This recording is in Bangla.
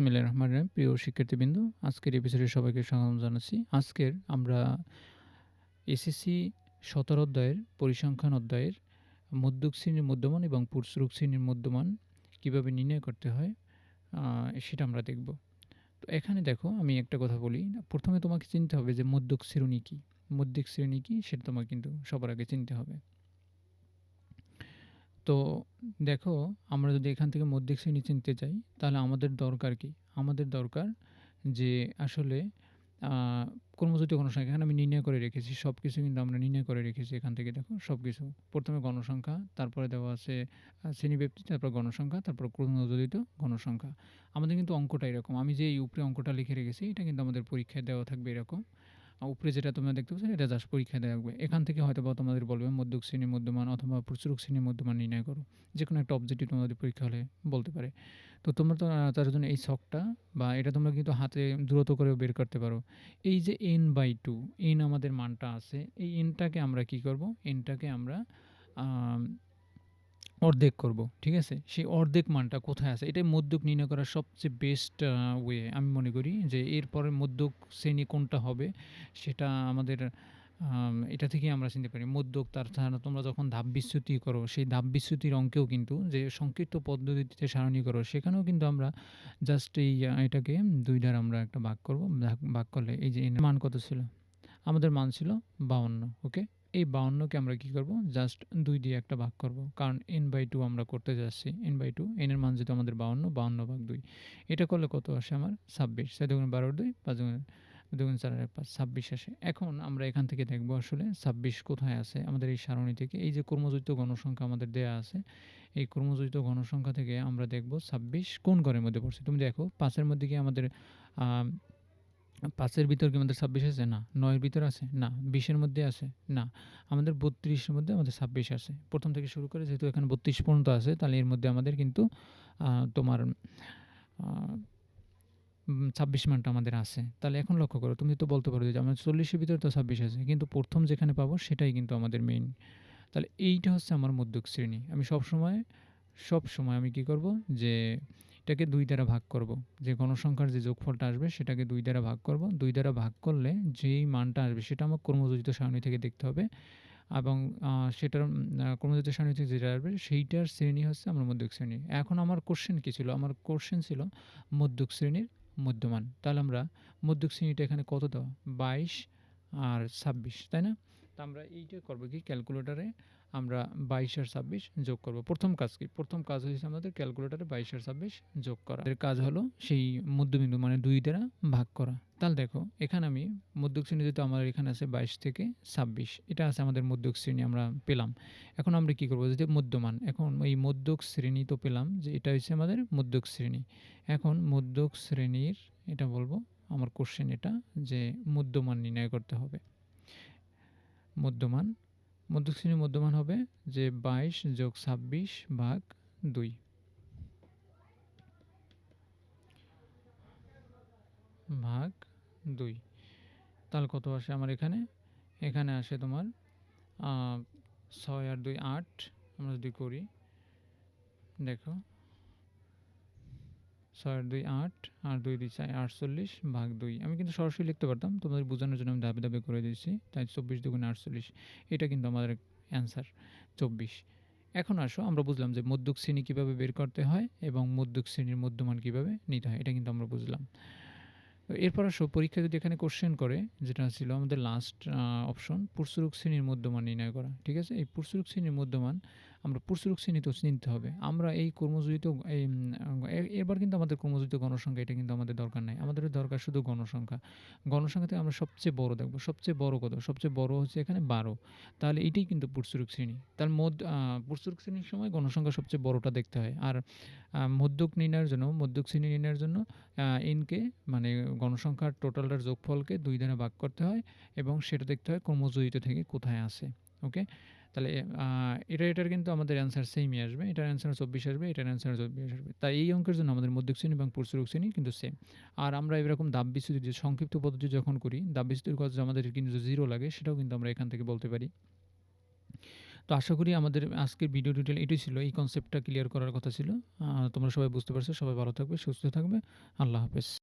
বিসমিল্লাহির রহমানির রহিম। প্রিয় শিক্ষার্থীবৃন্দ, আজকের এপিসোডে সবাইকে স্বাগতম জানাচ্ছি। আজকের আমরা এসএসসি ১৭ অধ্যায়ের পরিসংখ্যান অধ্যায়ের মধ্যক শ্রেণির মধ্যমান এবং পুরুষরূপ শ্রেণির মধ্যমান কীভাবে নির্ণয় করতে হয় সেটা আমরা দেখব। তো এখানে দেখো আমি একটা কথা বলি। প্রথমে তোমাকে চিনতে হবে যে মধ্যক শ্রেণি কী? মধ্যক শ্রেণি কী সেটা তোমাকে কিন্তু সবার আগে চিনতে হবে। তো দেখো আমরা যদি এখান থেকে মধ্যক শ্রেণি চিনতে চাই তাহলে আমাদের দরকার কি? আমাদের দরকার যে আসলে কর্মজটিল গণসংখ্যা এখানে আমি নির্ণয় করে রেখেছি। সব কিছু কিন্তু আমরা নির্ণয় করে রেখেছি এখান থেকে দেখো সব কিছু প্রথমে গণসংখ্যা, তারপরে দেওয়া আছে শ্রেণীব্যাপ্তি, তারপর গণসংখ্যা, তারপর ক্রমজোদিত গণসংখ্যা। আমাদের কিন্তু অঙ্কটা এরকম। আমি যে উপরে অঙ্কটা লিখে রেখেছি এটা কিন্তু আমাদের পরীক্ষায় দেওয়া থাকবে এরকম। উপরে যেটা তোমরা দেখতে পাচ্ছ এটা জাস্ট পরীক্ষায় থাকবে। এখান থেকে হয়তো বা তোমাদের বলবে মধ্যক শ্রেণির মধ্যমান অথবা প্রচুরক শ্রেণির মধ্যমান নির্ণয় করো। যেকোনো একটা অবজেক্টিভ তোমাদের পরীক্ষা হলে বলতে পারে। তো তোমরা তো তার জন্য এই শখটা বা এটা তোমরা কিন্তু হাতে দ্রুত করেও বের করতে পারো। এই যে এন বাই টু এন আমাদের মানটা আছে, এই এনটাকে আমরা কি করব? এনটাকে আমরা অর্ধেক করব। ঠিক আছে? সেই অর্ধেক মানটা কোথায় আছে? এটাই মধ্যক নির্ণয় করার সবচেয়ে বেস্ট ওয়ে আমি মনে করি যে এরপরে মধ্যক শ্রেণি কোনটা হবে সেটা আমাদের এটা থেকেই আমরা চিনতে পারি। মধ্যক তাছাড়া তোমরা যখন ধাপ বিচ্যুতি করো, সেই ধাপ বিচ্যুতির অঙ্কেও কিন্তু যে সংক্ষিপ্ত পদ্ধতিতে সারণী করো, সেখানেও কিন্তু আমরা জাস্ট এই এটাকে ২ দ্বারা আমরা একটা ভাগ করব। ভাগ করলে এই যে মান কত ছিল? আমাদের মান ছিল ৫২ ওকে? এই ৫২ কে আমরা কি করব? জাস্ট দুই দিয়ে একটা ভাগ করব। কারণ এন বাই টু আমরা করতে যাচ্ছি। n/2 n এর মান যেহেতু আমাদের ৫২, ৫২ ভাগ দুই এটা করলে কত আসে আমার? ২৬ ৪ দুগুণে ১২ ২ ৫ দুগুণে ২ গুণ ৪ আর ৫ ২৬ আসে। এখন আমরা এখান থেকে দেখব আসলে ২৬ কোথায় আছে আমাদের এই সারণী থেকে। এই যে কর্মজোজিত গণসংখ্যা আমাদের দেয়া আছে। এই কর্মজোজিত গণসংখ্যা থেকে আমরা দেখব ২৬ কোন ঘরের মধ্যে পড়ছে? তুমি দেখো পাঁচের মধ্যে কি আমাদের আ ৫ এর ভিতর কি আমাদের ২৬ আছে? না। নয়ের ভিতর আছে? না। বিশের মধ্যে আছে? না। আমাদের বত্রিশের মধ্যে আমাদের ২৬ আছে। প্রথম থেকে শুরু করে যেহেতু এখানে ৩২ পর্যন্ত আছে তাহলে এর মধ্যে আমাদের কিন্তু তোমার ছাব্বিশ মানটা আমাদের আছে। তাহলে এখন লক্ষ্য করো তুমি তো বলতে পারো যে ৪০ এর ভিতরে তো ২৬ আছে। কিন্তু প্রথম যেখানে পাবো সেটাই কিন্তু আমাদের মেইন। তাহলে এইটা হচ্ছে আমার মধ্যক শ্রেণি। আমি সবসময়, সবসময় আমি কি করব? যে এটাকে দুই দ্বারা ভাগ করব। যে গণসংখ্যার যে যোগফলটা আসবে, সেটাকে দুই দ্বারা ভাগ করব। দুই দ্বারা ভাগ করলে যেই মানটা আসবে, সেটা আমার কর্মযোজিত সারণী থেকে দেখতে হবে। এবং সেটার কর্মযোজিত সারণী থেকে যেটা আসবে, সেইটার শ্রেণি হচ্ছে আমার মধ্যক শ্রেণি। এখন আমার কোশ্চেন কী ছিল? আমার কোশ্চেন ছিল মধ্যক শ্রেণির মধ্যমান। তাহলে আমরা মধ্যক শ্রেণীটা এখানে কত দেওয়া? ২২ আর ২৬ তাই না? তো আমরা এইটা করব কি ক্যালকুলেটারে আমরা ২২ আর ২৬ যোগ করব। প্রথম কাজ কি? প্রথম কাজ হচ্ছে আমাদের ক্যালকুলেটারে বাইশ আর ২৬ যোগ করা। এর কাজ হলো সেই মধ্যবিন্দু মানে দুই দ্বারা ভাগ করা। তাহলে দেখো, এখানে আমি মধ্যক শ্রেণি যেহেতু আমার এখানে আছে ২২ থেকে ২৬ এটা আছে আমাদের মধ্যক শ্রেণি আমরা পেলাম। এখন আমরা কি করব? যে মধ্যমান। এখন এই মধ্যক শ্রেণি তো পেলাম যে এটা হচ্ছে আমাদের মধ্যক শ্রেণি। এখন মধ্যক শ্রেণির, এটা বলব, আমার কোশ্চেন এটা যে মধ্যমান নির্ণয় করতে হবে। মধ্যমান মধ্যক শ্রেণির মধ্যমান হবে যে ২২ যোগ ২৬ ভাগ দুই। ভাগ দুই। তাহলে কত আসে আমার এখানে? এখানে আসে তোমার ছয় ৬ আর ২ ৮ আমরা যদি করি, দেখো ৬ আর ২ ৮ আর ২ ২ ৪ ৪৮ ভাগ ২। আমি কিন্তু সরাসরি লিখতে পারতাম। তোমাদের বোঝানোর জন্য আমি ধাপে, ধাপে করে দিচ্ছি। তাই ২৪ দুগুণে ৪৮ এটা কিন্তু আমাদের অ্যান্সার ২৪। এখন আসো আমরা বুঝলাম যে মধ্যক শ্রেণি কীভাবে বের করতে হয় এবং মধ্যক শ্রেণির মধ্যমান কীভাবে নিতে হয়। এটা কিন্তু আমরা বুঝলাম। এরপর আসো পরীক্ষায় যদি এখানে কোয়েশ্চেন করে যেটা ছিল আমাদের লাস্ট অপশন পুরুষরূপ শ্রেণির মধ্যমান নির্ণয় করা। ঠিক আছে? এই পুরুষরূপ শ্রেণির মধ্যমান আমরা পুরুষরূপ শ্রেণি তো চিনতে হবে। আমরা এই কর্মজোজিত এই এবার কিন্তু আমাদের কর্মজোজিত গণসংখ্যা এটা কিন্তু আমাদের দরকার নাই। আমাদের দরকার শুধু গণসংখ্যা। গণসংখ্যা থেকে আমরা সবচেয়ে বড় দেখব। সবচেয়ে বড় কত? সবচেয়ে বড় হচ্ছে এখানে ১২ তাহলে এটাই কিন্তু পুরুষরূপ শ্রেণি। তার মধ্য, আ পুরুষরূপ শ্রেণির সময় গণসংখ্যা সবচেয়ে বড়টা দেখতে হয়। আর মধ্যক নির্ণয়ের জন্য, মধ্যক শ্রেণি নির্ণয়ের জন্য, আ, n কে মানে গণসংখ্যার টোটালটার যোগফলকে দুই দ্বারা ভাগ করতে হয় এবং সেটা দেখতে হয় কর্মজোজিত থেকে কোথায় আসে ওকে? তাহলে এটা এটার কিন্তু আমাদের অ্যান্সার সেমই আসবে। এটার অ্যান্সার ২৪ আসবে, এটার অ্যান্সার ২৪ আসবে। তাই এই অঙ্কের জন্য আমাদের মধ্যক শ্রেণি এবং পুরুষরূপ শ্রেণি কিন্তু সেম। আর আমরা এরকম ধাপ বিচ্যুতি যে সংক্ষিপ্ত পদ্ধতি যখন করি ধাপ বিচ্যুতির কাজ আমাদের কিন্তু জিরো লাগে সেটাও কিন্তু আমরা এখান থেকে বলতে পারি। তো আশা করি আমাদের আজকের ভিডিও টিউটোরিয়াল এটাই ছিল। এই কনসেপ্টটা ক্লিয়ার করার কথা ছিল। তোমরা সবাই বুঝতে পারছ। সবাই ভালো থাকবে, সুস্থ থাকবে। আল্লাহ হাফেজ।